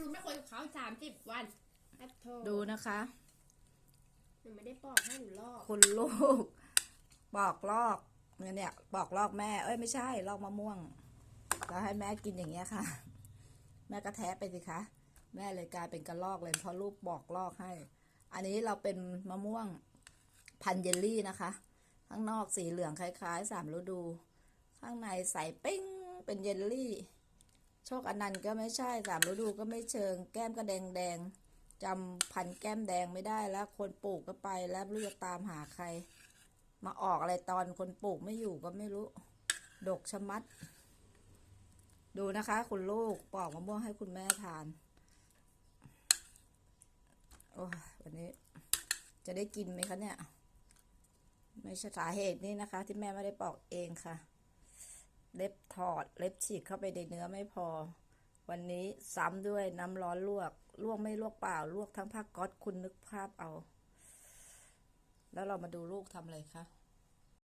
มันไม่คุยกับเขาสามสิบวันอัดโทดูนะคะ หนูไม่ได้ปอกให้หนูลอกคุณลูกปอกลอกเนี่ยเนี่ยปอกลอกแม่ เอ้ยไม่ใช่ลอกมะม่วงแล้วให้แม่กินอย่างเงี้ยค่ะ แม่ก็แทะไปสิคะแม่เลยกลายเป็นกระลอกเลยเพราะลูกบอกลอกให้ อันนี้เราเป็นมะม่วงพันเยลลี่นะคะ ข้างนอกสีเหลืองคล้ายๆสามฤดู ข้างในใสปิ้งเป็นเยลลี่โช คอนันต์ก็ไม่ใช่สามฤดูก็ไม่เชิง แก้มก็แดงแดงจำพันแก้มแดงไม่ได้แล้ว คนปลูกก็ไปแล้วไม่รู้จะตามหาใคร มาออกอะไรตอนคนปลูกไม่อยู่ก็ไม่รู้ ดกชะมัด ดูนะคะ คุณลูกปอกมะม่วงให้คุณแม่ทาน โอ้วันนี้ จะได้กินไหมคะเนี่ย ไม่ใช่สาเหตุนี่นะคะ ที่แม่ไม่ได้ปอกเองค่ะ เล็บถอด เล็บฉีกเข้าไปในเนื้อไม่พอ วันนี้ซ้ำด้วยน้ำร้อนลวก ลวกไม่ลวกเปล่า ลวกทั้งผ้าก๊อตคุณนึกภาพเอา แล้วเรามาดูลูกทำอะไรคะ